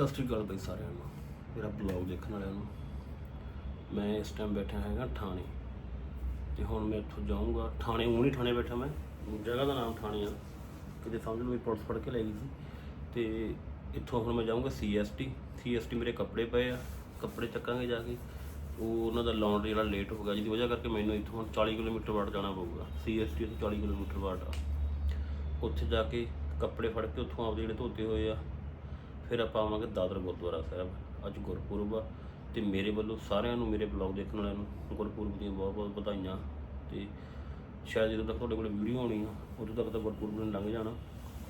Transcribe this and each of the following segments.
ਸਤਿ ਸ਼੍ਰੀ ਅਕਾਲ ਬਈ ਸਾਰਿਆਂ ਨੂੰ। ਮੇਰਾ ਬਲੌਗ ਦੇਖਣ ਵਾਲਿਆਂ ਨੂੰ। ਮੈਂ ਇਸ ਟਾਈਮ ਬੈਠਾ ਹੈਗਾ ਥਾਣੇ। ਤੇ ਹੁਣ ਮੈਂ ਇੱਥੋਂ ਜਾਊਂਗਾ। ਥਾਣੇ, ਊਂ ਨਹੀਂ ਥਾਣੇ ਬੈਠਾ ਮੈਂ। ਜਗ੍ਹਾ ਦਾ ਨਾਮ ਥਾਣੇ ਆ। ਕਿਤੇ ਸਮਝ ਲਓ ਵੀ ਪੁਲਿਸ ਫੜ ਕੇ ਲੈ ਗਈ ਸੀ। ਤੇ ਇੱਥੋਂ ਹੁਣ ਮੈਂ ਜਾਊਂਗਾ ਸੀਐਸਟੀ ਸੀਐਸਟੀ ਮੇਰੇ ਕੱਪੜੇ ਪਏ ਆ। ਕੱਪੜੇ ਚੱਕਾਂਗੇ ਜਾ ਕੇ। ਉਹ ਉਹਨਾਂ ਦਾ ਲਾਉਂਡਰੀ ਜਿਹੜਾ ਲੇਟ ਹੋ ਗਿਆ, ਜਿਹਦੀ ਵਜ੍ਹਾ ਕਰਕੇ ਮੈਨੂੰ ਇੱਥੋਂ ਹੁਣ 40 ਕਿਲੋਮੀਟਰ ਵਾਟ ਜਾਣਾ ਪਊਗਾ। ਸੀਐਸਟੀ ਤੋਂ 40 ਕਿਲੋਮੀਟਰ ਵਾਟ ਆ। ਉੱਥੇ ਜਾ ਕੇ ਕੱਪੜੇ ਫੜ ਕੇ ਉੱਥੋਂ ਆਪਦੇ ਜਿਹੜੇ ਧੋਤੇ ਹੋਏ ਆ ਫਿਰ ਆਪਾਂ ਆਵਾਂਗੇ ਦਾਦਰ ਗੁਰਦੁਆਰਾ ਸਾਹਿਬ, ਅੱਜ ਗੁਰਪੁਰਬ ਆ ਤੇ ਮੇਰੇ ਵੱਲੋਂ ਸਾਰਿਆਂ ਨੂੰ ਮੇਰੇ ਬਲੌਗ ਦੇਖਣ ਵਾਲਿਆਂ ਨੂੰ ਗੁਰਪੁਰਬ ਦੀਆਂ ਬਹੁਤ ਬਹੁਤ ਵਧਾਈਆਂ ਤੇ ਸ਼ਾਇਦ ਜਦੋਂ ਤੱਕ ਤੁਹਾਡੇ ਕੋਲ ਵੀਡੀਓ ਆਉਣੀ ਆ, ਉਦੋਂ ਤੱਕ ਤਾਂ ਗੁਰਪੁਰਬ ਨੇ ਲੰਘ ਜਾਣਾ,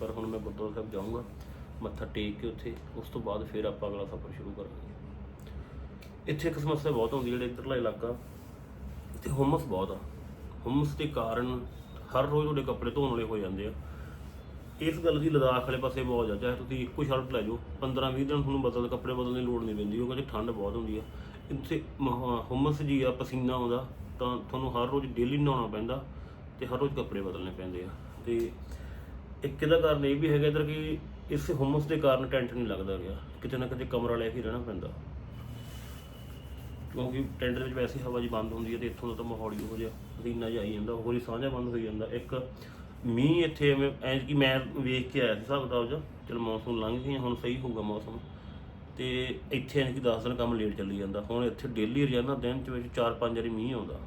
ਪਰ ਹੁਣ ਮੈਂ ਗੁਰਦੁਆਰਾ ਸਾਹਿਬ ਜਾਊਂਗਾ, ਮੱਥਾ ਟੇਕ ਕੇ ਉੱਥੇ, ਉਸ ਤੋਂ ਬਾਅਦ ਫਿਰ ਆਪਾਂ ਅਗਲਾ ਸਫ਼ਰ ਸ਼ੁਰੂ ਕਰਾਂਗੇ। ਇੱਥੇ ਇੱਕ ਸਮੱਸਿਆ ਬਹੁਤ ਆਉਂਦੀ ਜਿਹੜੇ ਇੱਧਰਲਾ ਇਲਾਕਾ ਤੇ ਹੁਮਸ ਬਹੁਤ ਆ। ਹੁਮਸ ਦੇ ਕਾਰਨ ਹਰ ਰੋਜ਼ ਤੁਹਾਡੇ ਕੱਪੜੇ ਧੋਣ ਵਾਲੇ ਹੋ ਜਾਂਦੇ ਆ। ਇਸ ਗੱਲ ਦੀ ਲਦਾਖ ਵਾਲੇ ਪਾਸੇ ਬਹੁਤ ਜ਼ਿਆਦਾ, ਚਾਹੇ ਤੁਸੀਂ ਇੱਕੋ ਸ਼ਰਟ ਲੈ ਜਾਓ 15 20 ਦਿਨ ਤੁਹਾਨੂੰ ਬਦਲ, ਕੱਪੜੇ ਬਦਲਣ ਦੀ ਲੋੜ ਨਹੀਂ ਪੈਂਦੀ, ਉਹ ਕਿਉਂਕਿ ਠੰਡ ਬਹੁਤ ਹੁੰਦੀ ਆ। ਇੱਥੇ ਮਹਾ- ਹੁਮਸ ਜੀ ਆ, ਪਸੀਨਾ ਆਉਂਦਾ, ਤਾਂ ਤੁਹਾਨੂੰ ਹਰ ਰੋਜ਼ ਡੇਲੀ ਨਹਾਉਣਾ ਪੈਂਦਾ ਤੇ ਹਰ ਰੋਜ਼ ਕੱਪੜੇ ਬਦਲਣੇ ਪੈਂਦੇ ਆ। ਤੇ ਇੱਕ ਇਹਦਾ ਕਾਰਨ ਇਹ ਵੀ ਹੈਗਾ ਇਧਰ ਕਿ ਇਸ ਹੁਮਸ ਦੇ ਕਾਰਨ ਟੈਂਟ ਨਹੀਂ ਲੱਗਦਾ ਗਿਆ ਕਿਤੇ ਨਾ ਕਿਤੇ ਕਮਰਾ ਲੈ ਕੇ ਰਹਿਣਾ ਪੈਂਦਾ। ਕਿਉਂਕਿ ਟੈਂਟ ਦੇ ਵਿੱਚ ਵੈਸੇ ਹਵਾ ਜੀ ਬੰਦ ਹੁੰਦੀ ਹੈ ਤੇ ਇੱਥੋਂ ਦਾ ਤਾਂ ਮਾਹੌਲ ਹੀ ਹੋ ਜਿਹਾ ਪਸੀਨਾ ਜਿਹਾ ਆਈ ਜਾਂਦਾ, ਹੋਰ ਹੀ ਸਾਂਝਾ ਬੰਦ ਹੋਈ ਜਾਂਦਾ। ਇੱਕ ਮੀਂਹ ਇੱਥੇ ਐਵੇਂ, ਐਂ ਕਿ ਮੈਂ ਵੇਖ ਕੇ ਆਇਆ ਸੀ, ਹਿਸਾਬ ਕਿਤਾਬ 'ਚ ਚਲ ਮੌਸਮ ਲੰਘ ਗਿਆ ਹੁਣ ਸਹੀ ਹੋਊਗਾ ਮੌਸਮ। ਤੇ ਇੱਥੇ ਐਂ ਕਿ 10 ਦਿਨ ਕੰਮ ਲੇਟ ਚੱਲੀ ਜਾਂਦਾ। ਹੁਣ ਇੱਥੇ ਡੇਲੀ ਰੋਜ਼ਾਨਾ ਦਿਨ 'ਚ ਵਿੱਚ 4-5 ਵਾਰੀ ਮੀਂਹ ਆਉਂਦਾ।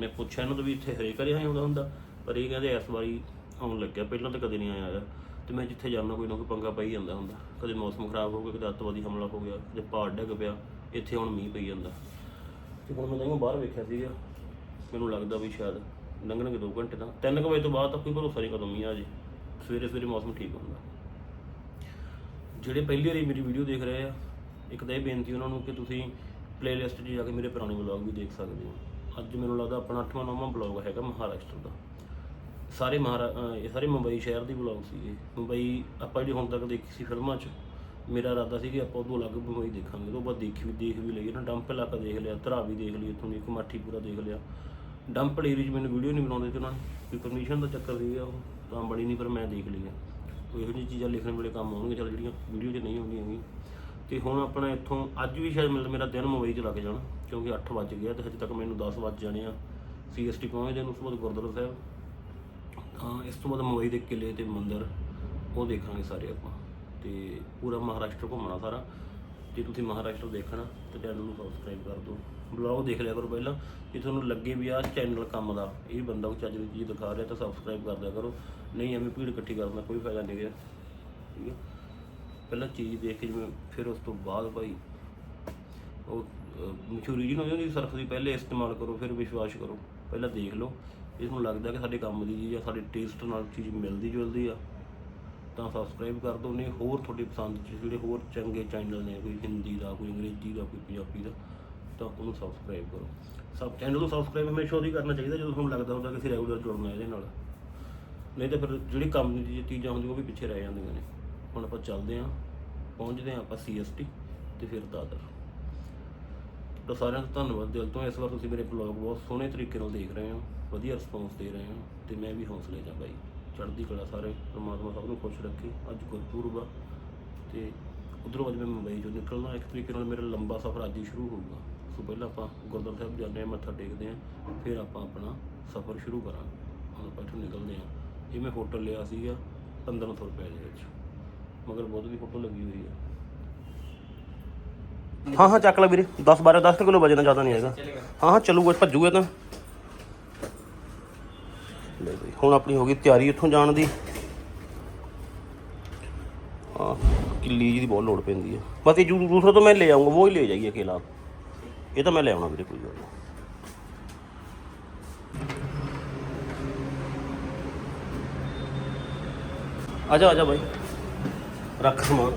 ਮੈਂ ਪੁੱਛਿਆ ਇਹਨਾਂ ਤੋਂ ਵੀ ਇੱਥੇ ਹਰੇਕ ਵਾਰੀ ਆਇਆ ਹੁੰਦਾ ਹੁੰਦਾ, ਪਰ ਇਹ ਕਹਿੰਦੇ ਇਸ ਵਾਰੀ ਆਉਣ ਲੱਗਿਆ, ਪਹਿਲਾਂ ਤਾਂ ਕਦੇ ਨਹੀਂ ਆਇਆ ਹੈਗਾ। ਤੇ ਮੈਂ ਜਿੱਥੇ ਜਾਂਦਾ ਕੋਈ ਨਾ ਕੋਈ ਪੰਗਾ ਪਈ ਜਾਂਦਾ ਹੁੰਦਾ। ਕਦੇ ਮੌਸਮ ਖਰਾਬ ਹੋ ਗਿਆ, ਕਦੇ ਅੱਤਵਾਦੀ ਹਮਲਾ ਹੋ ਗਿਆ, ਕਦੇ ਪਹਾੜ ਡਿੱਗ ਪਿਆ, ਇੱਥੇ ਹੁਣ ਮੀਂਹ ਪਈ ਜਾਂਦਾ। ਤੇ ਹੁਣ ਮੈਂ ਤਾਂ ਬਾਹਰ ਵੇਖਿਆ ਸੀਗਾ। ਮੈਨੂੰ ਲੱਗਦਾ ਵੀ ਸ਼ਾਇਦ ਲੰਘਣਗੇ 2 ਘੰਟੇ ਤਾਂ। 3 ਵਜੇ ਤੋਂ ਬਾਅਦ ਤਾਂ ਕੋਈ ਭਰੋਸਾ ਨਹੀਂ ਕਦੋਂ ਮੀਂਹ ਆ ਜੇ। ਸਵੇਰੇ ਸਵੇਰੇ ਮੌਸਮ ਠੀਕ ਹੁੰਦਾ। ਜਿਹੜੇ ਪਹਿਲੀ ਵਾਰੀ ਮੇਰੀ ਵੀਡੀਓ ਦੇਖ ਰਹੇ ਆ, ਇੱਕ ਤਾਂ ਇਹ ਬੇਨਤੀ ਉਹਨਾਂ ਨੂੰ ਕਿ ਤੁਸੀਂ ਪਲੇਲਿਸਟ 'ਚ ਜਾ ਕੇ ਮੇਰੇ ਪੁਰਾਣੇ ਵਲੌਗ ਵੀ ਦੇਖ ਸਕਦੇ ਹੋ। ਅੱਜ ਮੈਨੂੰ ਲੱਗਦਾ ਆਪਣਾ 8ਵਾਂ 9ਵਾਂ ਵਲੌਗ ਹੈਗਾ ਮਹਾਰਾਸ਼ਟਰ ਦਾ। ਸਾਰੇ ਮਹਾਰਾ ਇਹ ਸਾਰੇ ਮੁੰਬਈ ਸ਼ਹਿਰ ਦੀ ਵਲੌਗ ਸੀਗੇ। ਮੁੰਬਈ ਆਪਾਂ ਜਿਹੜੀ ਹੁਣ ਤੱਕ ਦੇਖੀ ਸੀ ਫਿਲਮਾਂ 'ਚ, ਮੇਰਾ ਇਰਾਦਾ ਸੀ ਕਿ ਆਪਾਂ ਉਦੋਂ ਅਲੱਗ ਮੁੰਬਈ ਦੇਖਾਂਗੇ। ਉਹ ਬਾਅਦ ਦੇਖ ਵੀ ਦੇਖ ਵੀ ਲਈ ਨਾ ਡੰਪ ਇਲਾਕਾ ਦੇਖ ਲਿਆ, ਧਰਾਵੀ ਦੇਖ ਲਈ ਇੱਥੋਂ ਦੀ ਕਮਾਠੀ ਪੂਰਾ ਦੇਖ ਲਿਆ। ਡੰਪ ਏਰੀਆ 'ਚ ਮੈਨੂੰ ਵੀਡੀਓ ਨਹੀਂ ਬਣਾਉਂਦੇ ਤੇ ਉਹਨਾਂ ਨੇ, ਵੀ ਪਰਮਿਸ਼ਨ ਦਾ ਚੱਕਰ ਸੀਗਾ ਉਹ, ਤਾਂ ਬਣੀ ਨਹੀਂ, ਪਰ ਮੈਂ ਦੇਖ ਲਈਆਂ ਉਹ ਇਹੋ ਜਿਹੀ ਚੀਜ਼ਾਂ ਲਿਖਣ ਵੇਲੇ ਕੰਮ ਆਉਣਗੀਆਂ, ਚਲ ਜਿਹੜੀਆਂ ਵੀਡੀਓ 'ਚ ਨਹੀਂ ਆਉਂਦੀਆਂ ਹੈਗੀਆਂ। ਤੇ ਹੁਣ ਆਪਣਾ ਇੱਥੋਂ, ਅੱਜ ਵੀ ਸ਼ਾਇਦ ਮਤਲਬ ਮੇਰਾ ਦਿਨ ਮੁੰਬਈ 'ਚ ਲੱਗ ਜਾਣਾ, ਕਿਉਂਕਿ 8 ਵਜ ਗਿਆ ਤੇ ਹਜੇ ਤੱਕ ਮੈਨੂੰ 10 ਵਜ ਜਾਣੇ ਆ। ਸੀਐਸਟੀ ਪਹੁੰਚਦੇ ਨੂੰ ਉਸ ਤੋਂ ਬਾਅਦ ਗੁਰਦੁਆਰਾ ਸਾਹਿਬ। ਤਾਂ ਇਸ ਤੋਂ ਬਾਅਦ ਮੁੰਬਈ ਦੇ ਕਿਲੇ ਤੇ ਮੰਦਿਰ, ਉਹ ਦੇਖਾਂਗੇ ਸਾਰੇ ਆਪਾਂ। ਤੇ ਪੂਰਾ ਮਹਾਰਾਸ਼ਟਰ ਘੁੰਮਣਾ ਸਾਰਾ। ਜੇ ਤੁਸੀਂ ਮਹਾਰਾਸ਼ਟਰ ਦੇਖਣਾ, ਤਾਂ ਚੈਨਲ ਨੂੰ ਸਬਸਕ੍ਰਾਈਬ ਕਰ ਦਿਓ। ਬਲੌਗ ਦੇਖ ਲਿਆ ਕਰੋ ਪਹਿਲਾਂ, ਜੇ ਤੁਹਾਨੂੰ ਲੱਗੇ ਵੀ ਆਹ ਚੈਨਲ ਕੰਮ ਦਾ, ਇਹ ਬੰਦਾ ਕੋਈ ਚੱਜ ਦੀ ਚੀਜ਼ ਦਿਖਾ ਰਿਹਾ ਤਾਂ ਸਬਸਕ੍ਰਾਈਬ ਕਰ ਦਿਆ ਕਰੋ। ਨਹੀਂ ਐਵੇਂ ਭੀੜ ਇਕੱਠੀ ਕਰਨ ਦਾ ਕੋਈ ਫਾਇਦਾ ਨਹੀਂ ਹੈ ਠੀਕ ਹੈ ਪਹਿਲਾਂ ਚੀਜ਼ ਦੇਖ ਕੇ ਜਿਵੇਂ, ਫਿਰ ਉਸ ਤੋਂ ਬਾਅਦ ਭਾਈ, ਉਹ ਮਸ਼ਹੂਰੀ ਜੀ ਨੂੰ ਹੁੰਦੀ ਸਰਫ ਦੀ, ਪਹਿਲੇ ਇਸਤੇਮਾਲ ਕਰੋ, ਫਿਰ ਵਿਸ਼ਵਾਸ ਕਰੋ। ਪਹਿਲਾਂ ਦੇਖ ਲਓ। ਇਸ ਨੂੰ ਲੱਗਦਾ ਕਿ ਸਾਡੇ ਕੰਮ ਦੀ ਚੀਜ਼ ਆ, ਸਾਡੇ ਟੇਸਟ ਨਾਲ ਚੀਜ਼ ਮਿਲਦੀ ਜੁਲਦੀ ਆ। ਤਾਂ ਸਬਸਕ੍ਰਾਈਬ ਕਰ ਦਿਓ, ਨਹੀਂ ਹੋਰ ਤੁਹਾਡੀ ਪਸੰਦ ਚ ਜਿਹੜੇ ਹੋਰ ਚੰਗੇ ਚੈਨਲ ਨੇ, ਕੋਈ ਹਿੰਦੀ ਦਾ, ਕੋਈ ਅੰਗਰੇਜ਼ੀ ਦਾ, ਕੋਈ ਪੰਜਾਬੀ ਦਾ, ਤਾਂ ਉਹਨੂੰ ਸਬਸਕ੍ਰਾਈਬ ਕਰੋ। ਸਭ ਚੈਨਲ ਨੂੰ ਸਬਸਕ੍ਰਾਈਬ ਹਮੇਸ਼ਾ ਉਹਦੀ ਕਰਨਾ ਚਾਹੀਦਾ, ਜਦੋਂ ਤੁਹਾਨੂੰ ਲੱਗਦਾ ਹੁੰਦਾ ਕਿ ਅਸੀਂ ਰੈਗੂਲਰ ਜੁੜਨਾ ਇਹਦੇ ਨਾਲ। ਨਹੀਂ ਤਾਂ ਫਿਰ ਜਿਹੜੀ ਕੰਮ ਦੀ ਚੀਜ਼ਾਂ ਹੁੰਦੀਆਂ, ਉਹ ਵੀ ਪਿੱਛੇ ਰਹਿ ਜਾਂਦੀਆਂ ਨੇ। ਹੁਣ ਆਪਾਂ ਚੱਲਦੇ ਹਾਂ, ਪਹੁੰਚਦੇ ਹਾਂ ਆਪਾਂ ਸੀਐਸਟੀ ਤੇ ਫਿਰ ਦਾਦਰ। ਤਾਂ ਸਾਰਿਆਂ ਦਾ ਧੰਨਵਾਦ ਦਿਲ ਤੋਂ, ਇਸ ਵਾਰ ਤੁਸੀਂ ਮੇਰੇ ਬਲੌਗ ਬਹੁਤ ਸੋਹਣੇ ਤਰੀਕੇ ਨਾਲ ਦੇਖ ਰਹੇ ਹੋ, ਵਧੀਆ ਰਿਸਪੌਂਸ ਦੇ ਰਹੇ ਹੋ, ਤੇ ਮੈਂ ਵੀ ਹੌਸਲੇ ਜਾਂ ਬਾਈ। ਚੜ੍ਹਦੀ ਕਲਾ ਸਾਰੇ ਪ੍ਰਮਾਤਮਾ ਸਭ ਨੂੰ ਖੁਸ਼ ਰੱਖੇ ਅੱਜ ਗੁਰਪੁਰਬ ਆ ਤੇ ਉਧਰੋਂ ਅੱਜ ਮੈਂ ਮੁੰਬਈ ਚੋਂ ਨਿਕਲਣਾ ਇੱਕ ਤਰੀਕੇ ਨਾਲ ਮੇਰਾ ਲੰਬਾ ਸਫ਼ਰ ਅੱਜ ਹੀ ਸ਼ੁਰੂ ਹੋਊਗਾ। ਸੋ ਪਹਿਲਾਂ ਆਪਾਂ ਗੁਰਦੁਆਰਾ ਸਾਹਿਬ ਜਾਂਦੇ ਹਾਂ ਮੱਥਾ ਟੇਕਦੇ ਹਾਂ ਫਿਰ ਆਪਾਂ ਆਪਣਾ ਸਫ਼ਰ ਸ਼ੁਰੂ ਕਰਾਂਗੇ। ਹੁਣ ਆਪਾਂ ਇੱਥੋਂ ਨਿਕਲਦੇ ਹਾਂ। ਇਹ ਮੈਂ ਹੋਟਲ ਲਿਆ ਸੀਗਾ 1500 ਰੁਪਏ ਦੇ ਵਿੱਚ। ਮਗਰ ਬਹੁਤ ਵੀ ਫੋਟੋ ਲੱਗੀ ਹੋਈ ਹੈ ਹਾਂ ਹਾਂ ਚੱਕ ਲੈ ਵੀਰੇ। 10 12 10 ਕਿਲੋ ਵਜਣਾ ਜ਼ਿਆਦਾ ਨਹੀਂ ਹੈਗਾ। ਹਾਂ ਹਾਂ ਚੱਲੂਗਾ ਭੱਜੂਗਾ ਤਾਂ ਲੈ ਬਈ ਹੁਣ ਆਪਣੀ ਹੋ ਗਈ ਤਿਆਰੀ ਇੱਥੋਂ ਜਾਣ ਦੀ। ਹਾਂ ਕਿੱਲੀ ਜੀ ਦੀ ਬਹੁਤ ਲੋੜ ਪੈਂਦੀ ਹੈ ਬਸ ਇਹ ਜੂ- ਦੂਸਰਾ ਤਾਂ ਮੈਂ ਲੈ ਆਉਂਗਾ ਉਹ ਹੀ ਲੈ ਜਾਈਏ ਅਕੇਲਾ ਇਹ ਤਾਂ ਮੈਂ ਲੈ ਆਉਣਾ ਵੀਰੇ, ਕੋਈ ਗੱਲ ਨਹੀਂ। ਆ ਜਾ ਆ ਜਾ ਬਾਈ। ਰੱਖ ਸਮਾਨ।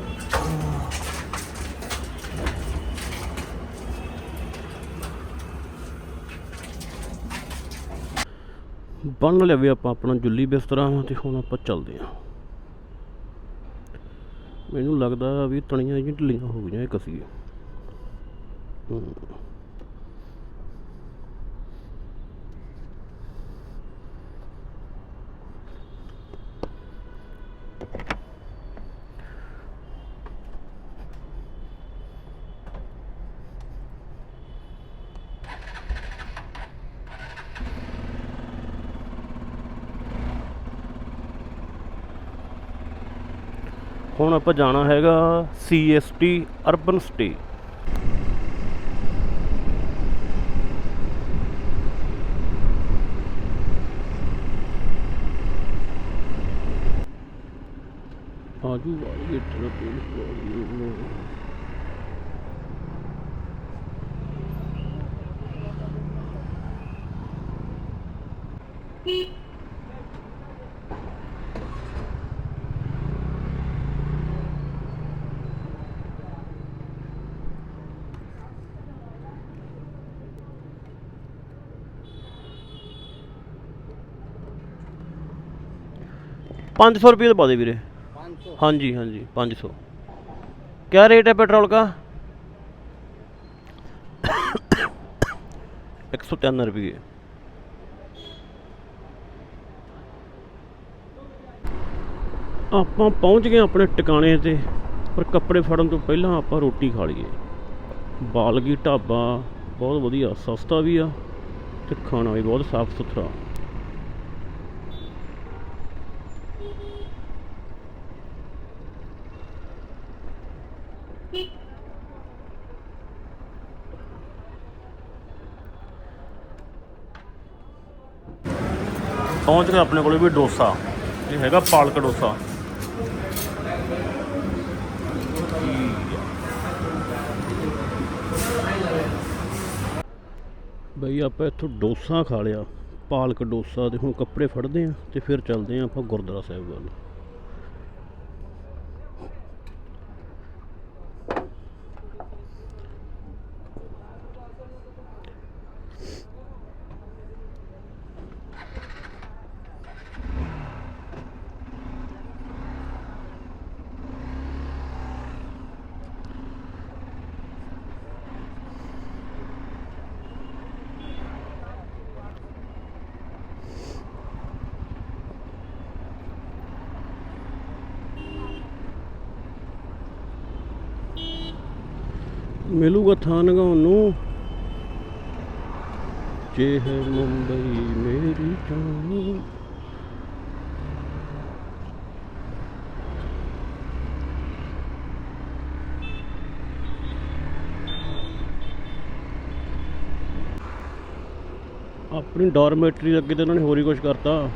ਬੰਨ ਲਿਆ ਵੀ ਆਪਾਂ ਆਪਣਾ ਜੁੱਲੀ ਬਿਸਤਰਾ ਤੇ ਹੁਣ ਆਪਾਂ ਚੱਲਦੇ ਹਾਂ। ਮੈਨੂੰ ਲੱਗਦਾ ਵੀ ਤਣੀਆਂ ਜਿਹੀਆਂ ਢਿੱਲੀਆਂ ਹੋ ਗਈਆਂ ਇਹ ਕਸੀਏ ਹੂੰ। ਹੁਣ ਆਪਾਂ ਜਾਣਾ ਹੈਗਾ ਸੀਐਸਟੀ ਅਰਬਨ ਸਟੇ 500 रुपये तो पा दे वीरे हाँ ਹਾਂਜੀ हाँ जी 500 क्या ਰੇਟ ਹੈ ਪੈਟਰੋਲ का एक सौ तिरन रुपये ਆਪਾਂ ਪਹੁੰਚ ਗਏ ਆਪਣੇ ਟਿਕਾਣੇ ਤੇ ਪਰ ਕੱਪੜੇ ਫੜਨ ਤੋਂ ਪਹਿਲਾਂ ਆਪਾਂ ਰੋਟੀ ਖਾ ਲਈਏ। ਬਾਲਗੀ ਢਾਬਾ ਬਹੁਤ ਵਧੀਆ ਸਸਤਾ ਵੀ ਆ ਤੇ ਖਾਣਾ ਵੀ ਬਹੁਤ ਸਾਫ਼ ਸੁਥਰਾ ਪਹੁੰਚ ਗਏ ਆਪਣੇ ਕੋਲੇ ਵੀ ਡੋਸਾ। ਇਹ ਹੈਗਾ ਪਾਲਕ ਡੋਸਾ। ਬਈ ਆਪਾਂ ਇੱਥੋਂ ਡੋਸਾ ਖਾ ਲਿਆ, ਪਾਲਕ ਡੋਸਾ ਤੇ ਹੁਣ ਕੱਪੜੇ ਫੜਦੇ ਆਂ ਤੇ ਫਿਰ ਚੱਲਦੇ ਆਂ ਆਪਾਂ ਗੁਰਦੁਆਰਾ ਸਾਹਿਬ ਵੱਲ। ਮਿਲੂਗਾ ਥਾਂ ਨਗਾਉਣ ਨੂੰ। ਜੇ ਹੈ ਮੁੰਬਈ ਮੇਰੀ ਜਾਨ। ਆਪਣੀ ਡਾਰਮੇਟਰੀ ਅੱਗੇ ਤੇ ਉਹਨਾਂ ਨੇ ਹੋਰ ਹੀ ਕੁਝ ਕਰਤਾ।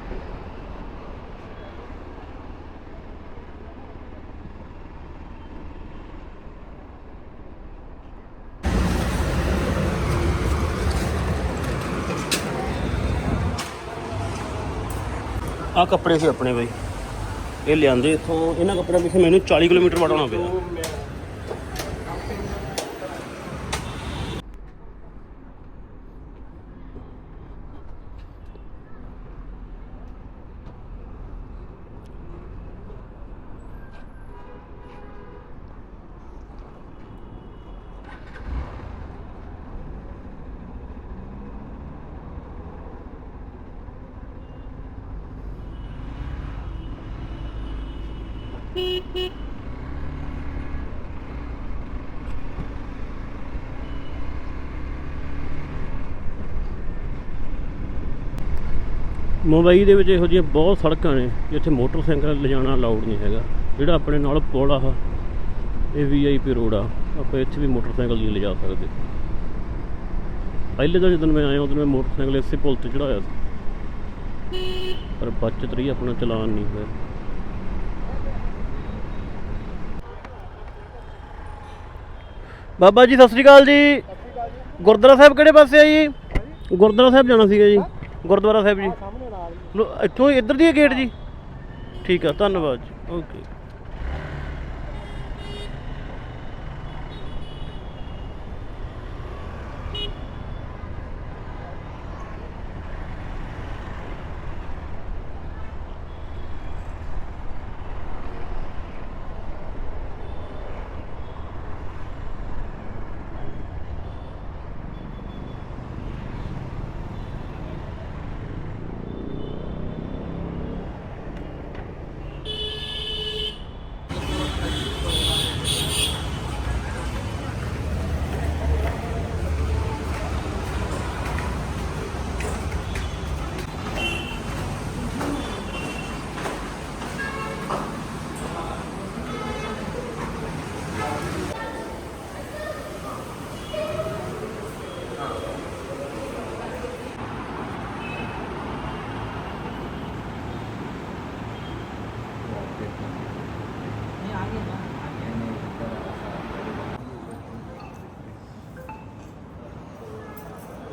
ਆ ਕੱਪੜੇ ਸੀ ਆਪਣੇ ਬਾਈ। ਇਹ ਲਿਆਂਦੇ ਇਥੋਂ, ਇਹਨਾਂ ਕੱਪੜਿਆਂ ਪਿੱਛੇ ਮੈਨੂੰ 40 ਕਿਲੋਮੀਟਰ ਵੜਾਉਣਾ ਪਿਆ। ਮੁੰਬਈ ਦੇ ਵਿੱਚ ਇਹੋ ਜਿਹੀਆਂ ਬਹੁਤ ਸੜਕਾਂ ਨੇ ਜਿੱਥੇ ਮੋਟਰਸਾਈਕਲ ਲਿਜਾਣਾ ਅਲਾਉਡ ਨਹੀਂ ਹੈਗਾ। ਜਿਹੜਾ ਆਪਣੇ ਨਾਲ ਪੁਲ ਆ, ਇਹ ਵੀਆਈਪੀ ਰੋਡ ਆ, ਆਪਾਂ ਇੱਥੇ ਵੀ ਮੋਟਰਸਾਈਕਲ ਨਹੀਂ ਲਿਜਾ ਸਕਦੇ। ਪਹਿਲੇ ਤਾਂ ਜਦੋਂ ਮੈਂ ਆਇਆ, ਉਦੋਂ ਮੈਂ ਮੋਟਰਸਾਈਕਲ ਇਸੇ ਪੁਲ ਤੇ ਚੜਾਇਆ ਸੀ। ਪਰ ਬਚਤ ਰਹੀ, ਆਪਣਾ ਚਲਾਨ ਨਹੀਂ ਹੋਇਆ। ਬਾਬਾ ਜੀ, ਸਤਿ ਸ੍ਰੀ ਅਕਾਲ ਜੀ। ਗੁਰਦੁਆਰਾ ਸਾਹਿਬ ਕਿਹੜੇ ਪਾਸੇ ਆ ਜੀ? ਗੁਰਦੁਆਰਾ ਸਾਹਿਬ ਜਾਣਾ ਸੀਗਾ ਜੀ। ਗੁਰਦੁਆਰਾ ਸਾਹਿਬ ਜੀ। ਲੋ, ਇੱਥੋਂ ਇੱਧਰ ਦੀ ਹੈ ਗੇਟ ਜੀ? ਠੀਕ ਆ ਧੰਨਵਾਦ ਜੀ। Okay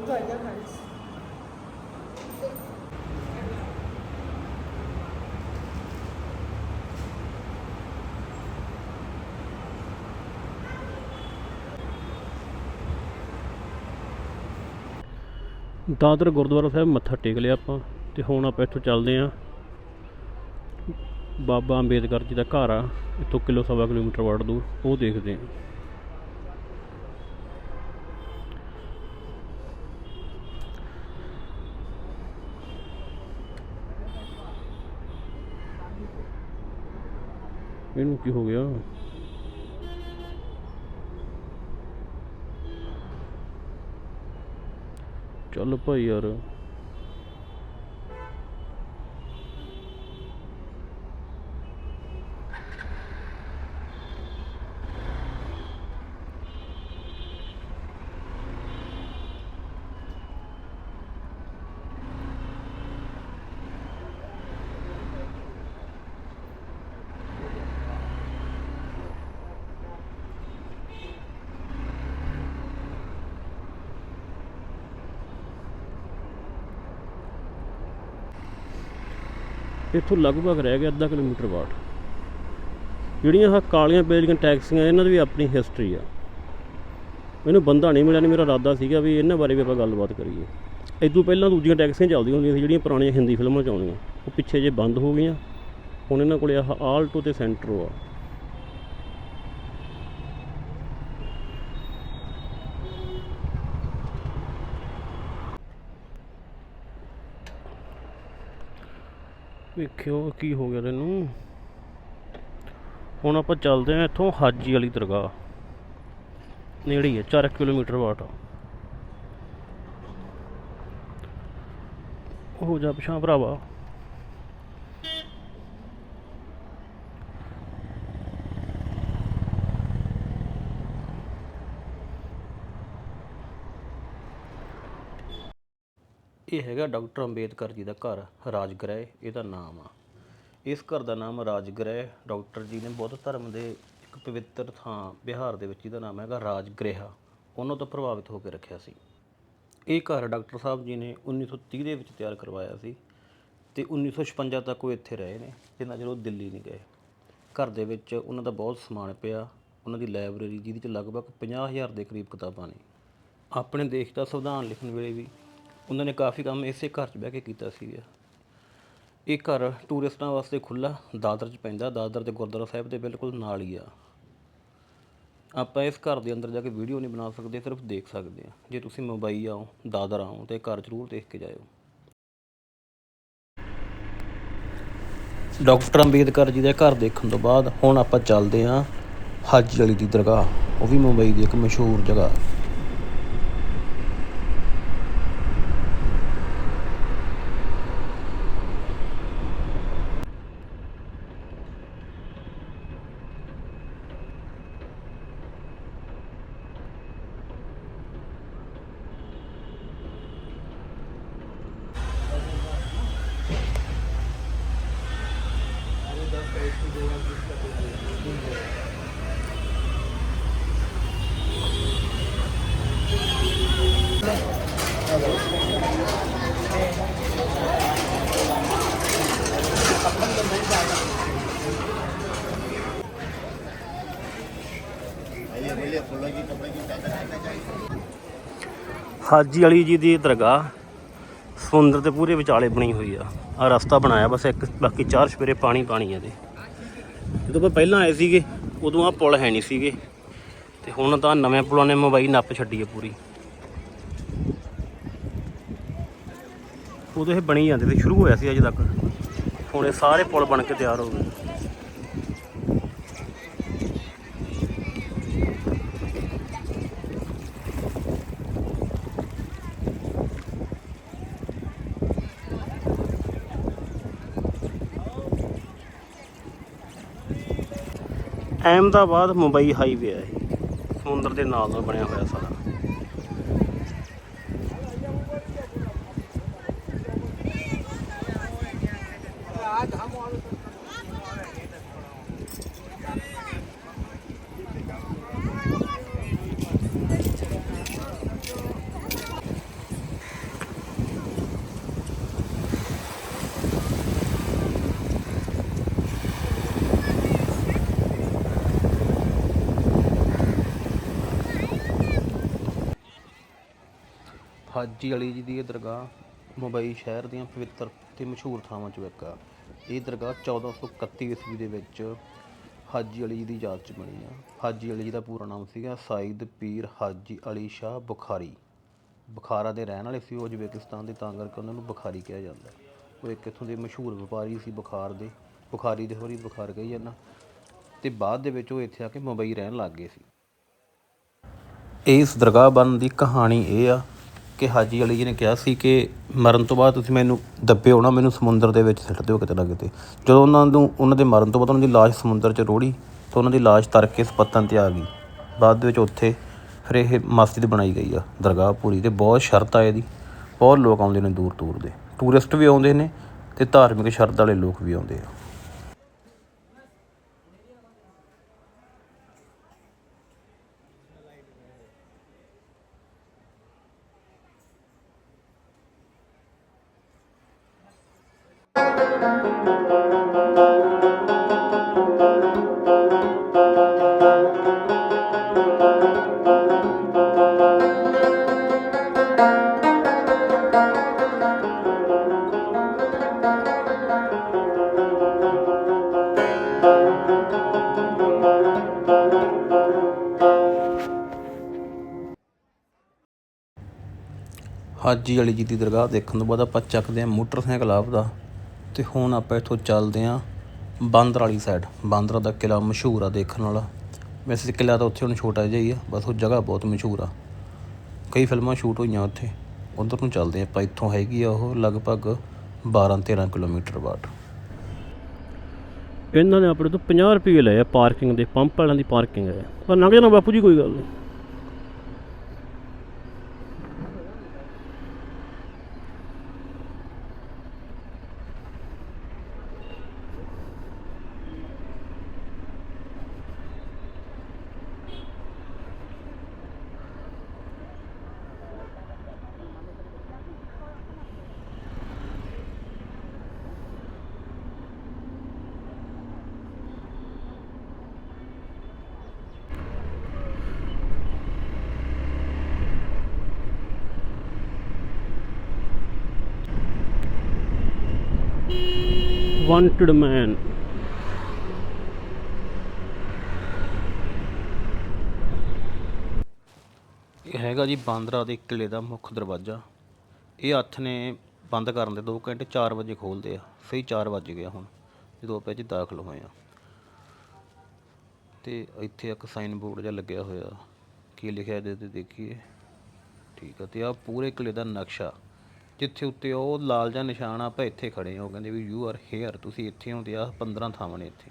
burger fries Dadar Gurdwara Sahib ਮੱਥਾ ਟੇਕ ਲਿਆ ਆਪਾਂ ਤੇ ਹੁਣ ਆਪਾਂ ਇੱਥੋਂ ਚੱਲਦੇ ਆਂ ਬਾਬਾ ਅੰਬੇਦਕਰ ਜੀ ਦਾ ਘਰ ਆ, ਇੱਥੋਂ ਕਿਲੋ ਸਵਾ ਕਿਲੋਮੀਟਰ ਵੱਡ ਦੂਰ, ਉਹ ਦੇਖਦੇ ਆਂ ਇਹਨੂੰ ਕੀ ਹੋ ਗਿਆ? ਚੱਲ ਭਾਈ ਯਾਰ। ਇੱਥੋਂ ਲਗਭਗ ਰਹਿ ਗਿਆ ਅੱਧਾ ਕਿਲੋਮੀਟਰ ਬਾਅਦ। ਜਿਹੜੀਆਂ ਆਹ ਕਾਲੀਆਂ ਬੇਲੀਆਂ ਟੈਕਸੀਆਂ, ਇਹਨਾਂ ਦੀ ਵੀ ਆਪਣੀ ਹਿਸਟਰੀ ਆ। ਮੈਨੂੰ ਬੰਦਾ ਨਹੀਂ ਮਿਲਿਆ, ਨਹੀਂ ਮੇਰਾ ਇਰਾਦਾ ਸੀਗਾ ਵੀ ਇਹਨਾਂ ਬਾਰੇ ਵੀ ਆਪਾਂ ਗੱਲਬਾਤ ਕਰੀਏ। ਇਦੋਂ ਪਹਿਲਾਂ ਦੂਜੀਆਂ ਟੈਕਸੀਆਂ ਚੱਲਦੀਆਂ ਹੁੰਦੀਆਂ ਸੀ, ਜਿਹੜੀਆਂ ਪੁਰਾਣੀਆਂ ਹਿੰਦੀ ਫਿਲਮਾਂ 'ਚ ਆਉਂਦੀਆਂ। ਉਹ ਪਿੱਛੇ ਜੇ ਬੰਦ ਹੋ ਗਈਆਂ, ਹੁਣ ਇਹਨਾਂ ਕੋਲੇ ਆਹ ਆਲਟੋ ਤੇ ਸੈਂਟਰੋ ਆ। ਵੇਖਿਓ ਕੀ ਹੋ ਗਿਆ ਤੈਨੂੰ। ਹੁਣ ਆਪਾਂ ਚੱਲਦੇ ਹਾਂ ਇੱਥੋਂ ਹਾਜੀ ਵਾਲੀ ਦਰਗਾਹ। ਨੇੜੇ ਹੀ ਹੈ 4 ਕਿਲੋਮੀਟਰ ਬਾਟ ਹੋ ਜਾ ਪਿਛਾਂ ਭਰਾਵਾ। ਇਹ ਹੈਗਾ ਡਾਕਟਰ ਅੰਬੇਦਕਰ ਜੀ ਦਾ ਘਰ, ਰਾਜਗ੍ਰਹਿ, ਇਹਦਾ ਨਾਮ ਆ। ਇਸ ਘਰ ਦਾ ਨਾਮ ਰਾਜਗ੍ਰਹਿ, ਡਾਕਟਰ ਜੀ ਨੇ ਬੁੱਧ ਧਰਮ ਦੇ ਇੱਕ ਪਵਿੱਤਰ ਥਾਂ ਬਿਹਾਰ ਦੇ ਵਿੱਚ ਇਹਦਾ ਨਾਮ ਹੈਗਾ ਰਾਜਗ੍ਰਹਿ, ਉਹਨਾਂ ਤੋਂ ਪ੍ਰਭਾਵਿਤ ਹੋ ਕੇ ਰੱਖਿਆ ਸੀ। ਇਹ ਘਰ ਡਾਕਟਰ ਸਾਹਿਬ ਜੀ ਨੇ 1930 ਦੇ ਵਿੱਚ ਤਿਆਰ ਕਰਵਾਇਆ ਸੀ ਤੇ 1956 ਤੱਕ ਉਹ ਇੱਥੇ ਰਹੇ ਨੇ, ਜਿੰਨਾ ਚਿਰ ਉਹ ਦਿੱਲੀ ਨਹੀਂ ਗਏ। ਘਰ ਦੇ ਵਿੱਚ ਉਹਨਾਂ ਦਾ ਬਹੁਤ ਸਮਾਨ ਪਿਆ, ਉਹਨਾਂ ਦੀ ਲਾਇਬ੍ਰੇਰੀ ਜਿਹਦੇ ਚ ਲਗਭਗ 50000 ਦੇ ਕਰੀਬ ਕਿਤਾਬਾਂ ਨੇ। ਆਪਣੇ ਦੇਸ਼ ਦਾ ਸੰਵਿਧਾਨ ਲਿਖਣ ਵੇਲੇ ਵੀ ਉਹਨਾਂ ਨੇ ਕਾਫੀ ਕੰਮ ਇਸੇ ਘਰ 'ਚ ਬਹਿ ਕੇ ਕੀਤਾ ਸੀਗਾ ਇਹ ਘਰ ਟੂਰਿਸਟਾਂ ਵਾਸਤੇ ਖੁੱਲਾ ਦਾਦਰ 'ਚ ਪੈਂਦਾ, ਦਾਦਰ ਤੇ ਗੁਰਦੁਆਰਾ ਸਾਹਿਬ ਦੇ ਬਿਲਕੁਲ ਨਾਲ ਹੀ ਆ। ਆਪਾਂ ਇਸ ਘਰ ਦੇ ਅੰਦਰ ਜਾ ਕੇ ਵੀਡੀਓ ਨਹੀਂ ਬਣਾ ਸਕਦੇ, ਸਿਰਫ ਦੇਖ ਸਕਦੇ ਆ ਜੇ ਤੁਸੀਂ ਮੁੰਬਈ ਆਓ, ਦਾਦਰ ਆਓ, ਤੇ ਘਰ ਜ਼ਰੂਰ ਦੇਖ ਕੇ ਜਾਇਓ। ਡਾਕਟਰ ਅੰਬੇਦਕਰ ਜੀ ਦੇ ਘਰ ਦੇਖਣ ਤੋਂ ਬਾਅਦ ਹੁਣ ਆਪਾਂ ਚੱਲਦੇ ਆਂ ਹਾਜੀ ਵਾਲੀ ਦੀ ਦਰਗਾਹ। ਉਹ ਵੀ ਮੁੰਬਈ ਦੀ ਇੱਕ ਮਸ਼ਹੂਰ ਜਗ੍ਹਾ। ਹਾਜੀ ਅਲੀ ਜੀ ਦੀ ਦਰਗਾਹ ਸਮੁੰਦਰ ਦੇ ਪੂਰੇ ਵਿਚਾਲੇ ਬਣੀ ਹੋਈ ਆ। ਆ ਰਸਤਾ ਬਣਾਇਆ ਬਸ ਇੱਕ, ਬਾਕੀ ਚਾਰ ਸਪੇਰੇ ਪਾਣੀ ਪਾਣੀ ਆ ਇਹਦੇ। ਜਦੋਂ ਆਪਾਂ ਪਹਿਲਾਂ ਆਏ ਸੀਗੇ, ਉਦੋਂ ਆ ਪੁਲ ਹੈ ਨਹੀਂ ਸੀਗੇ। ਤੇ ਹੁਣ ਤਾਂ ਨਵੇਂ ਪੁਲਾਂ ਨੇ ਮੋਬਾਈਲ ਨੱਪ ਛੱਡੀ ਆ ਪੂਰੀ। ਉਦੋਂ ਇਹ ਬਣੀ ਜਾਂਦੇ ਸੀ, ਸ਼ੁਰੂ ਹੋਇਆ ਸੀ ਅਜੇ ਤੱਕ। ਹੁਣ ਇਹ ਸਾਰੇ ਪੁਲ ਬਣ ਕੇ ਤਿਆਰ ਹੋ ਗਏ। ਅਹਿਮਦਾਬਾਦ ਮੁੰਬਈ ਹਾਈਵੇ ਹੈ। ਸਮੁੰਦਰ ਦੇ ਨਾਲ ਨਾਲ ਬਣਿਆ ਹੋਇਆ ਸਾਰਾ। ਹਾਜੀ ਅਲੀ ਜੀ ਦੀ ਇਹ ਦਰਗਾਹ ਮੁੰਬਈ ਸ਼ਹਿਰ ਦੀਆਂ ਪਵਿੱਤਰ ਤੇ ਮਸ਼ਹੂਰ ਥਾਵਾਂ ਚੋਂ ਇੱਕ ਆ। ਇਹ ਦਰਗਾਹ 1431 ਈਸਵੀ ਦੇ ਵਿੱਚ ਹਾਜੀ ਅਲੀ ਜੀ ਦੀ ਯਾਦ 'ਚ ਬਣੀ ਆ। ਹਾਜੀ ਅਲੀ ਜੀ ਦਾ ਪੂਰਾ ਨਾਮ ਸੀਗਾ ਸਾਈਦ ਪੀਰ ਹਾਜੀ ਅਲੀ ਸ਼ਾਹ ਬੁਖਾਰੀ। ਬੁਖਾਰਾ ਦੇ ਰਹਿਣ ਵਾਲੇ ਸੀ ਉਹ ਉਜ਼ਬੇਕਿਸਤਾਨ ਦੇ, ਤਾਂ ਕਰਕੇ ਉਹਨਾਂ ਨੂੰ ਬੁਖਾਰੀ ਕਿਹਾ ਜਾਂਦਾ। ਉਹ ਇੱਕ ਇੱਥੋਂ ਦੇ ਮਸ਼ਹੂਰ ਵਪਾਰੀ ਸੀ ਬੁਖਾਰ ਦੇ। ਬੁਖਾਰੀ ਦੇ ਹੋਰੀ ਬੁਖਾਰ ਕਹੀ ਜਾਂਦਾ। ਤੇ ਬਾਅਦ ਦੇ ਵਿੱਚ ਉਹ ਇੱਥੇ ਆ ਕੇ ਮੁੰਬਈ ਰਹਿਣ ਲੱਗ ਗਏ ਸੀ। ਇਸ ਦਰਗਾਹ ਬਣਨ ਦੀ ਕਹਾਣੀ ਇਹ ਆ ਕਿ ਹਾਜੀ ਅਲੀ ਜੀ ਨੇ ਕਿਹਾ ਸੀ ਕਿ ਮਰਨ ਤੋਂ ਬਾਅਦ ਤੁਸੀਂ ਮੈਨੂੰ ਦੱਬਿਓ ਨਾ, ਮੈਨੂੰ ਸਮੁੰਦਰ ਦੇ ਵਿੱਚ ਸਿੱਟ ਦਿਓ ਕਿਤੇ ਨਾ ਕਿਤੇ। ਜਦੋਂ ਉਹਨਾਂ ਨੂੰ, ਉਹਨਾਂ ਦੇ ਮਰਨ ਤੋਂ ਬਾਅਦ ਉਹਨਾਂ ਦੀ ਲਾਸ਼ ਸਮੁੰਦਰ 'ਚ ਰੋੜੀ, ਤਾਂ ਉਹਨਾਂ ਦੀ ਲਾਸ਼ ਤਰ ਕੇ ਸਪੱਤਨ ਤੇ ਆ ਗਈ। ਬਾਅਦ ਦੇ ਵਿੱਚ ਉੱਥੇ ਫਿਰ ਇਹ ਮਸਜਿਦ ਬਣਾਈ ਗਈ ਆ, ਦਰਗਾਹ ਪੂਰੀ ਤੇ ਬਹੁਤ ਸ਼ਰਤ ਆ ਇਹਦੀ। ਬਹੁਤ ਲੋਕ ਆਉਂਦੇ ਨੇ ਦੂਰ ਦੂਰ ਦੇ। ਟੂਰਿਸਟ ਵੀ ਆਉਂਦੇ ਨੇ ਤੇ ਧਾਰਮਿਕ ਸ਼ਰਤ ਵਾਲੇ ਲੋਕ ਵੀ ਆਉਂਦੇ ਆ। ਹਾਜੀ ਵਾਲੀ ਜੀ ਦੀ ਦਰਗਾਹ ਦੇਖਣ ਤੋਂ ਬਾਅਦ ਆਪਾਂ ਚੱਕਦੇ ਹਾਂ ਮੋਟਰਸਾਈਕਲ ਆਪ ਦਾ। ਤੇ ਹੁਣ ਆਪਾਂ ਇੱਥੋਂ ਚੱਲਦੇ ਹਾਂ ਬਾਂਦਰ ਵਾਲੀ ਸਾਈਡ ਬਾਂਦਰਾ ਦਾ ਕਿਲਾ ਮਸ਼ਹੂਰ ਆ ਦੇਖਣ ਵਾਲਾ। ਵੈਸੇ ਕਿਲਾ ਤਾਂ ਉੱਥੇ ਹੁਣ ਛੋਟਾ ਜਿਹਾ ਹੀ ਆ, ਬਸ ਉਹ ਜਗ੍ਹਾ ਬਹੁਤ ਮਸ਼ਹੂਰ ਆ। ਕਈ ਫਿਲਮਾਂ ਸ਼ੂਟ ਹੋਈਆਂ ਉੱਥੇ। ਉਧਰ ਨੂੰ ਚੱਲਦੇ ਹਾਂ ਆਪਾਂ। ਇੱਥੋਂ ਹੈਗੀ ਆ ਉਹ ਲਗਭਗ 12 13 ਕਿਲੋਮੀਟਰ ਬਾਅਦ। ਇਹਨਾਂ ਨੇ ਆਪਣੇ ਤੋਂ 50 ਰੁਪਏ ਲਏ ਆ ਪਾਰਕਿੰਗ ਦੇ। ਪੰਪ ਵਾਲਿਆਂ ਦੀ ਪਾਰਕਿੰਗ ਹੈ। ਪਰ ਲੰਘ ਜਾਣਾ ਬਾਪੂ ਜੀ, ਕੋਈ ਗੱਲ ਨਹੀਂ। ਵਾਂਟਡ ਮੈਨ ਇਹ ਹੈਗਾ ਜੀ ਬਾਂਦਰਾ ਦੇ ਕਿਲੇ ਦਾ ਮੁੱਖ ਦਰਵਾਜ਼ਾ। ਇਹ ਹੱਥ ਨੇ ਬੰਦ ਕਰਨ ਦੇ 2 ਘੰਟੇ 4 ਵਜੇ ਖੋਲਦੇ ਆ। ਸਹੀ 4 ਵਜ ਗਿਆ ਹੁਣ, ਜਦੋਂ ਆਪਾਂ ਇਹ 'ਚ ਦਾਖਲ ਹੋਏ ਆ। ਤੇ ਇੱਥੇ ਇੱਕ ਸਾਈਨ ਬੋਰਡ ਜਿਹਾ ਲੱਗਿਆ ਹੋਇਆ। ਕੀ ਲਿਖਿਆ ਇਹਦੇ ਤੇ ਦੇਖੀਏ। ਠੀਕ ਆ, ਤੇ ਆ ਪੂਰੇ ਕਿਲੇ ਦਾ ਨਕਸ਼ਾ ਜਿੱਥੇ ਉੱਤੇ ਉਹ ਲਾਲ ਜਿਹਾ ਨਿਸ਼ਾਨ ਆਪਾਂ ਇੱਥੇ ਖੜੇ ਹਾਂ। ਉਹ ਕਹਿੰਦੇ ਵੀ ਯੂ ਆਰ ਹੇਅਰ ਤੁਸੀਂ ਇੱਥੇ ਹੋ ਤੇ ਆ 15 ਥਾਵਾਂ ਨੇ ਇੱਥੇ।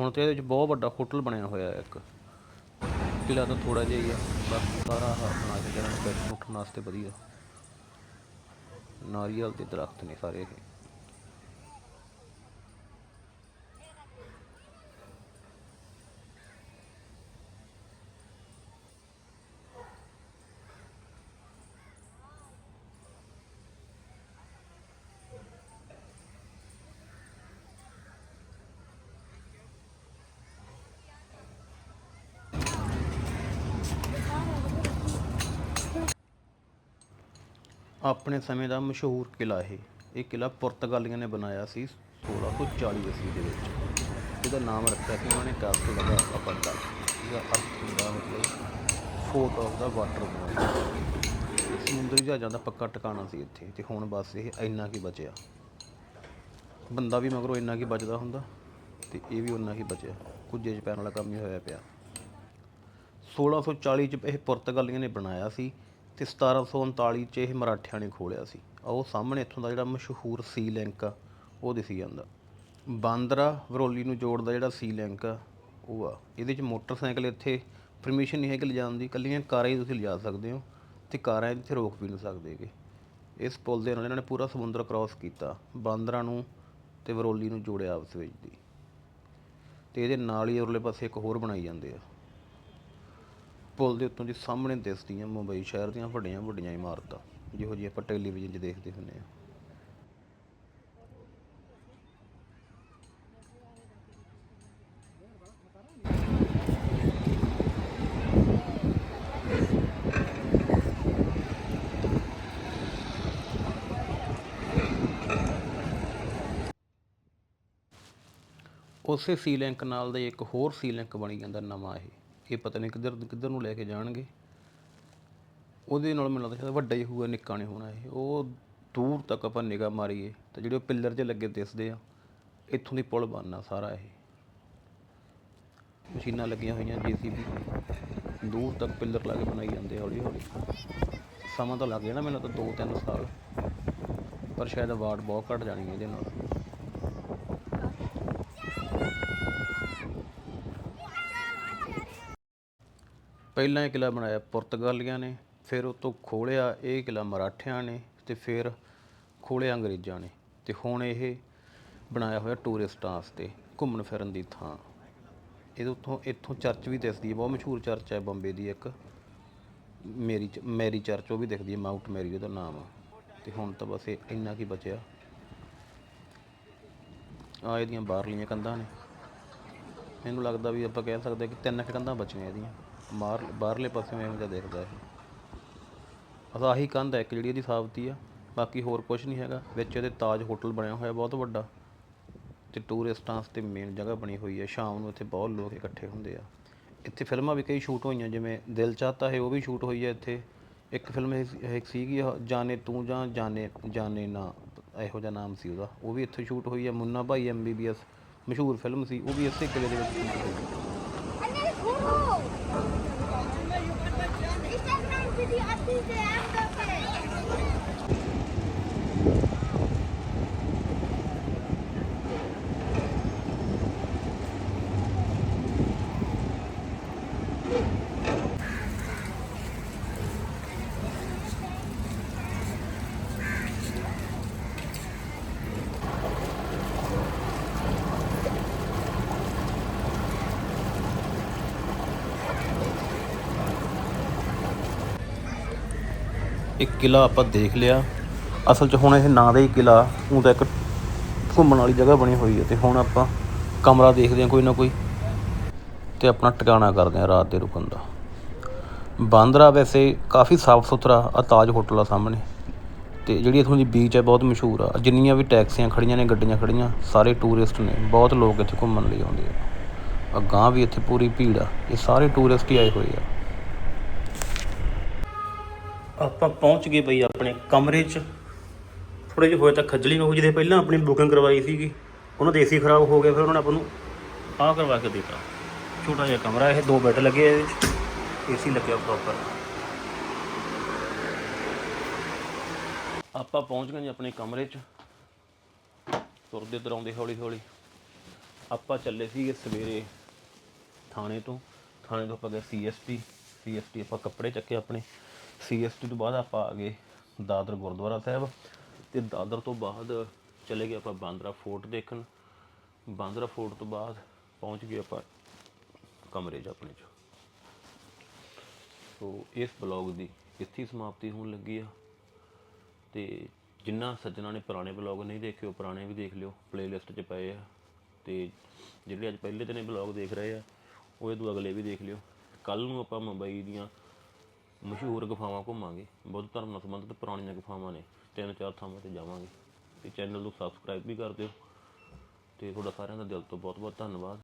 ਹੁਣ ਤੇ ਇਹਦੇ ਵਿੱਚ ਬਹੁਤ ਵੱਡਾ ਹੋਟਲ ਬਣਿਆ ਹੋਇਆ ਇੱਕ। ਕਿਲਾ ਤਾਂ ਥੋੜਾ ਜਿਹਾ ਹੀ ਆ ਬਸ ਸਾਰਾ ਆਹ ਜਿਹੜਾ ਬੈਠਣ ਉੱਠਣ ਵਾਸਤੇ ਵਧੀਆ। ਨਾਰੀਅਲ ਦੇ ਦਰਖਤ ਨੇ ਸਾਰੇ ਇਹ। ਆਪਣੇ ਸਮੇਂ ਦਾ ਮਸ਼ਹੂਰ ਕਿਲ੍ਹਾ ਇਹ। ਇਹ ਕਿਲਾ ਪੁਰਤਗਾਲੀਆਂ ਨੇ ਬਣਾਇਆ ਸੀ 1640 ਈਸਵੀ ਦੇ ਵਿੱਚ। ਇਹਦਾ ਨਾਮ ਰੱਖਿਆ ਸੀ ਉਹਨਾਂ ਨੇ ਕਾਸਟੋ ਦਾ ਅਪੰਡਾ ਇਹਦਾ ਅਰਥ ਹੁੰਦਾ ਮਤਲਬ ਫੋਰਟ ਆਫ ਦਾ ਵਾਟਰ ਸਮੁੰਦਰੀ ਜਹਾਜ਼ਾਂ ਦਾ ਪੱਕਾ ਟਿਕਾਣਾ ਸੀ ਇੱਥੇ ਤੇ ਹੁਣ ਬਸ ਇਹ ਇੰਨਾ ਕੀ ਬਚਿਆ। ਬੰਦਾ ਵੀ ਮਗਰੋਂ ਇੰਨਾ ਕੀ ਬਚਦਾ ਹੁੰਦਾ ਤੇ ਇਹ ਵੀ ਉਨਾ ਹੀ ਬਚਿਆ। ਕੁਝੇ ਚ ਪੈਣ ਵਾਲਾ ਕੰਮ ਹੀ ਹੋਇਆ ਪਿਆ। 1640 ਚ ਇਹ ਪੁਰਤਗਾਲੀਆਂ ਨੇ ਬਣਾਇਆ ਸੀ ਤੇ 1739 ਚ ਇਹ ਮਰਾਠਿਆਂ ਨੇ ਖੋਲਿਆ ਸੀ। ਉਹ ਸਾਹਮਣੇ ਇੱਥੋਂ ਦਾ ਜਿਹੜਾ ਮਸ਼ਹੂਰ ਸੀ ਲਿੰਕ ਆ ਉਹ ਦਿਸੀ ਜਾਂਦਾ। ਬਾਂਦਰਾ ਵਰੋਲੀ ਨੂੰ ਜੋੜਦਾ ਜਿਹੜਾ ਸੀ ਲਿੰਕ ਆ ਉਹ ਆ। ਇਹਦੇ ਚ ਮੋਟਰਸਾਈਕਲ ਇੱਥੇ ਪਰਮਿਸ਼ਨ ਨਹੀਂ ਹੈ ਕਿ ਲਿਜਾਣ ਦੀ ਕੱਲੀਆਂ ਕਾਰਾਂ ਹੀ ਤੁਸੀਂ ਲਿਜਾ ਸਕਦੇ ਹੋ ਤੇ ਕਾਰਾਂ ਇੱਥੇ ਰੋਕ ਵੀ ਨਹੀਂ ਸਕਦੇਗੇ ਇਸ ਪੁਲ ਦੇ ਨਾਲ ਇਹਨਾਂ ਨੇ ਪੂਰਾ ਸਮੁੰਦਰ ਕ੍ਰਾਸ ਕੀਤਾ, ਬਾਂਦਰਾ ਨੂੰ ਤੇ ਵਰੋਲੀ ਨੂੰ ਜੋੜਿਆ ਆਪਸ ਵਿੱਚ ਦੀ। ਤੇ ਇਹਦੇ ਨਾਲ ਹੀ ਉਰਲੇ ਪਾਸੇ ਇੱਕ ਹੋਰ ਬਣਾਈ ਜਾਂਦੇ ਆ। ਪੁਲ ਦੇ ਉੱਤੋਂ ਜੀ ਸਾਹਮਣੇ ਦਿਸਦੀਆਂ ਮੁੰਬਈ ਸ਼ਹਿਰ ਦੀਆਂ ਵੱਡੀਆਂ ਵੱਡੀਆਂ ਇਮਾਰਤਾਂ, ਜਿਹੋ ਜਿਹੀ ਆਪਾਂ ਟੈਲੀਵਿਜ਼ਨ 'ਚ ਦੇਖਦੇ ਹੁੰਦੇ ਆ ਉਸੇ ਸੀ ਲਿੰਕ ਨਾਲ ਦੇ ਇੱਕ ਹੋਰ ਸੀ ਲਿੰਕ ਬਣੀ ਜਾਂਦਾ ਨਵਾਂ ਇਹ। ਇਹ ਪਤਾ ਨਹੀਂ ਕਿੱਧਰ ਕਿੱਧਰ ਨੂੰ ਲੈ ਕੇ ਜਾਣਗੇ। ਉਹਦੇ ਨਾਲ ਮੈਨੂੰ ਲੱਗਦਾ ਸ਼ਾਇਦ ਵੱਡਾ ਹੀ ਹੋਊਗਾ, ਨਿੱਕਾ ਨਹੀਂ ਹੋਣਾ ਇਹ। ਉਹ ਦੂਰ ਤੱਕ ਆਪਾਂ ਨਿਗਾਹ ਮਾਰੀਏ ਤਾਂ ਜਿਹੜੇ ਉਹ ਪਿੱਲਰ 'ਚ ਲੱਗੇ ਦਿਸਦੇ ਆ, ਇੱਥੋਂ ਦੀ ਪੁਲ ਬਣਨਾ ਸਾਰਾ ਇਹ। ਮਸ਼ੀਨਾਂ ਲੱਗੀਆਂ ਹੋਈਆਂ ਜੀਸੀਬੀ ਦੂਰ ਤੱਕ ਪਿੱਲਰ ਲਾ ਕੇ ਬਣਾਈ ਜਾਂਦੇ ਹੌਲੀ ਹੌਲੀ ਸਮਾਂ ਤਾਂ ਲੱਗ ਜਾਣਾ ਮੈਨੂੰ ਤਾਂ 2-3 ਸਾਲ। ਪਰ ਸ਼ਾਇਦ ਵਾਟ ਬਹੁਤ ਘਟ ਜਾਣੀ ਇਹਦੇ ਨਾਲ। ਪਹਿਲਾਂ ਇਹ ਕਿਲ੍ਹਾ ਬਣਾਇਆ ਪੁਰਤਗਾਲੀਆਂ ਨੇ, ਫਿਰ ਉਹ ਤੋਂ ਖੋਲ੍ਹਿਆ ਇਹ ਕਿਲ੍ਹਾ ਮਰਾਠਿਆਂ ਨੇ ਅਤੇ ਫਿਰ ਖੋਲ੍ਹਿਆ ਅੰਗਰੇਜ਼ਾਂ ਨੇ ਅਤੇ ਹੁਣ ਇਹ ਬਣਾਇਆ ਹੋਇਆ ਟੂਰਿਸਟਾਂ ਵਾਸਤੇ ਘੁੰਮਣ ਫਿਰਨ ਦੀ ਥਾਂ। ਇਹਦੇ ਉੱਥੋਂ, ਇੱਥੋਂ ਚਰਚ ਵੀ ਦਿਸਦੀ ਹੈ, ਬਹੁਤ ਮਸ਼ਹੂਰ ਚਰਚ ਹੈ ਬੰਬੇ ਦੀ ਇੱਕ। ਮੇਰੀ ਚ- ਮੈਰੀ ਚਰਚ ਉਹ ਵੀ ਦਿਖਦੀ ਹੈ, ਮਾਊਂਟ ਮੈਰੀ ਉਹਦਾ ਨਾਮ। ਆ ਤੇ ਹੁਣ ਤਾਂ ਬਸ ਇਹ ਇੰਨਾ ਕੀ ਬਚਿਆ। ਆ ਇਹਦੀਆਂ ਬਾਹਰਲੀਆਂ ਕੰਧਾਂ ਨੇ। ਮੈਨੂੰ ਲੱਗਦਾ ਵੀ ਆਪਾਂ ਕਹਿ ਸਕਦੇ ਕਿ ਤਿੰਨ ਕੁ ਕੰਧਾਂ ਬਚੀਆਂ ਇਹਦੀਆਂ। ਬਾਹਰ ਬਾਹਰਲੇ ਪਾਸੇ ਐਵੇਂ ਜਿਹਾ ਦੇਖਦਾ ਇਹ ਬਸ ਆਹੀ ਕੰਧ ਹੈ ਇੱਕ ਜਿਹੜੀ ਇਹਦੀ ਸਾਬਤੀ ਆ। ਬਾਕੀ ਹੋਰ ਕੁਝ ਨਹੀਂ ਹੈਗਾ। ਵਿੱਚ ਇਹਦੇ ਤਾਜ ਹੋਟਲ ਬਣਿਆ ਹੋਇਆ, ਬਹੁਤ ਵੱਡਾ। ਤੇ ਟੂਰਿਸਟਾਂ ਵਾਸਤੇ ਮੇਨ ਜਗ੍ਹਾ ਬਣੀ ਹੋਈ ਹੈ ਸ਼ਾਮ ਨੂੰ ਇੱਥੇ ਬਹੁਤ ਲੋਕ ਇਕੱਠੇ ਹੁੰਦੇ ਆ। ਇੱਥੇ ਫਿਲਮਾਂ ਵੀ ਕਈ ਸ਼ੂਟ ਹੋਈਆਂ, ਜਿਵੇਂ ਦਿਲ ਚਾਹਤਾ ਹੈ, ਉਹ ਵੀ ਸ਼ੂਟ ਹੋਈ ਹੈ ਇੱਥੇ। ਇੱਕ ਫਿਲਮ ਇਹ ਇੱਕ ਸੀਗੀ ਜਾਣੇ ਤੂੰ ਜਾਂ ਜਾਣੇ ਜਾਣੇ ਨਾ, ਇਹੋ ਜਿਹਾ ਨਾਮ ਸੀ ਉਹਦਾ। ਉਹ ਵੀ ਇੱਥੇ ਸ਼ੂਟ ਹੋਈ ਹੈ ਮੁੰਨਾ ਭਾਈ ਐਮਬੀਬੀਐਸ ਮਸ਼ਹੂਰ ਫਿਲਮ ਸੀ। ਉਹ ਵੀ ਇਸੇ ਕਿਲੇ ਦੇ ਵਿੱਚ ਸ਼ੂਟ ਹੋਈ quiser, ਕਿਲਾ ਆਪਾਂ ਦੇਖ ਲਿਆ। ਅਸਲ 'ਚ ਹੁਣ ਇਹ ਨਾਂ ਦਾ ਹੀ ਕਿਲਾ, ਉਹ ਤਾਂ ਇੱਕ ਘੁੰਮਣ ਵਾਲੀ ਜਗ੍ਹਾ ਬਣੀ ਹੋਈ ਹੈ ਤੇ ਹੁਣ ਆਪਾਂ ਕਮਰਾ ਦੇਖਦੇ ਹਾਂ ਕੋਈ ਨਾ ਕੋਈ ਤੇ ਆਪਣਾ ਟਿਕਾਣਾ ਕਰਦੇ ਹਾਂ ਰਾਤ ਦੇ ਰੁਕਣ ਦਾ। ਬਾਂਦਰਾ ਵੈਸੇ ਕਾਫੀ ਸਾਫ਼ ਸੁਥਰਾ ਆ ਤਾਜ ਹੋਟਲ ਆ ਸਾਹਮਣੇ। ਤੇ ਜਿਹੜੀ ਇੱਥੋਂ ਦੀ ਬੀਚ ਹੈ ਬਹੁਤ ਮਸ਼ਹੂਰ ਆ। ਜਿੰਨੀਆਂ ਵੀ ਟੈਕਸੀਆਂ ਖੜੀਆਂ ਨੇ, ਗੱਡੀਆਂ ਖੜੀਆਂ, ਸਾਰੇ ਟੂਰਿਸਟ ਨੇ। ਬਹੁਤ ਲੋਕ ਇੱਥੇ ਘੁੰਮਣ ਲਈ ਆਉਂਦੇ ਆ। ਅਗਾਂਹ ਵੀ ਇੱਥੇ ਪੂਰੀ ਭੀੜ ਆ। ਇਹ ਸਾਰੇ ਟੂਰਿਸਟ ਹੀ ਆਏ ਹੋਏ ਆ। ਆਪਾਂ ਪਹੁੰਚ ਗਏ ਬਈ ਆਪਣੇ ਕਮਰੇ 'ਚ। ਥੋੜੇ ਜਿਹਾ ਹੋਇਆ ਤਾਂ ਖੱਜਲੀ ਹੋ ਜਿਹਦੇ ਪਹਿਲਾਂ ਆਪਣੀ ਬੁਕਿੰਗ ਕਰਵਾਈ ਸੀਗੀ। ਉਹਨਾਂ ਦੇ ਏਸੀ ਖਰਾਬ ਹੋ ਗਿਆ, ਫਿਰ ਉਹਨਾਂ ਨੇ ਆਪਾਂ ਨੂੰ ਆਹ ਕਰਵਾ ਕੇ ਦਿੱਤਾ। ਛੋਟਾ ਜਿਹਾ ਕਮਰਾ, ਇਹ ਦੋ ਬੈੱਡ ਲੱਗੇ ਇਹਦੇ 'ਚ। ਏਸੀ ਲੱਗਿਆ ਪ੍ਰੋਪਰ ਆਪਾਂ ਪਹੁੰਚ ਗਏ ਜੀ ਆਪਣੇ ਕਮਰੇ 'ਚ। ਤੁਰਦੇ ਦਰਾਉਂਦੇ ਹੌਲੀ ਹੌਲੀ। ਆਪਾਂ ਚੱਲੇ ਸੀਗੇ ਸਵੇਰੇ ਥਾਣੇ ਤੋਂ। ਥਾਣੇ ਤੋਂ ਆਪਾਂ ਗਏ ਸੀਐਸਟੀ ਸੀਐਸਟੀ ਆਪਾਂ ਕੱਪੜੇ ਚੱਕੇ ਆਪਣੇ। ਸੀਐਸਟੀ ਤੋਂ ਬਾਅਦ ਆਪਾਂ ਆ ਗਏ ਦਾਦਰ ਗੁਰਦੁਆਰਾ ਸਾਹਿਬ ਤੇ ਦਾਦਰ ਤੋਂ ਬਾਅਦ ਚਲੇ ਗਏ ਆਪਾਂ ਬਾਂਦਰਾ ਫੋਰਟ ਦੇਖਣ। ਬਾਂਦਰਾ ਫੋਰਟ ਤੋਂ ਬਾਅਦ ਪਹੁੰਚ ਗਏ ਆਪਾਂ ਕਮਰੇ 'ਚ ਆਪਣੇ 'ਚ। ਸੋ ਇਸ ਬਲੌਗ ਦੀ ਇੱਥੇ ਸਮਾਪਤੀ ਹੋਣ ਲੱਗੀ ਆ। ਤੇ ਜਿਨ੍ਹਾਂ ਸੱਜਣਾ ਨੇ ਪੁਰਾਣੇ ਬਲੌਗ ਨਹੀਂ ਦੇਖੇ, ਉਹ ਪੁਰਾਣੇ ਵੀ ਦੇਖ ਲਿਓ। ਪਲੇਲਿਸਟ 'ਚ ਪਏ ਆ। ਤੇ ਜਿਹੜੇ ਅੱਜ ਪਹਿਲੇ ਦਿਨੇ ਬਲੌਗ ਦੇਖ ਰਹੇ ਆ, ਉਹ ਇਹ ਤੋਂ ਅਗਲੇ ਵੀ ਦੇਖ ਲਿਓ। ਕੱਲ ਨੂੰ ਆਪਾਂ ਮੁੰਬਈ ਦੀਆਂ ਮਸ਼ਹੂਰ ਗੁਫਾਵਾਂ ਘੁੰਮਾਂਗੇ। ਬੁੱਧ ਧਰਮ ਨਾਲ ਸੰਬੰਧਿਤ ਪੁਰਾਣੀਆਂ ਗੁਫਾਵਾਂ ਨੇ। ਤਿੰਨ ਚਾਰ ਥਾਵਾਂ ਤੇ ਜਾਵਾਂਗੇ। ਤੇ ਚੈਨਲ ਨੂੰ ਸਬਸਕ੍ਰਾਈਬ ਵੀ ਕਰ ਦਿਓ। ਤੇ ਤੁਹਾਡਾ ਸਾਰਿਆਂ ਦਾ ਦਿਲ ਤੋਂ ਬਹੁਤ ਬਹੁਤ ਧੰਨਵਾਦ।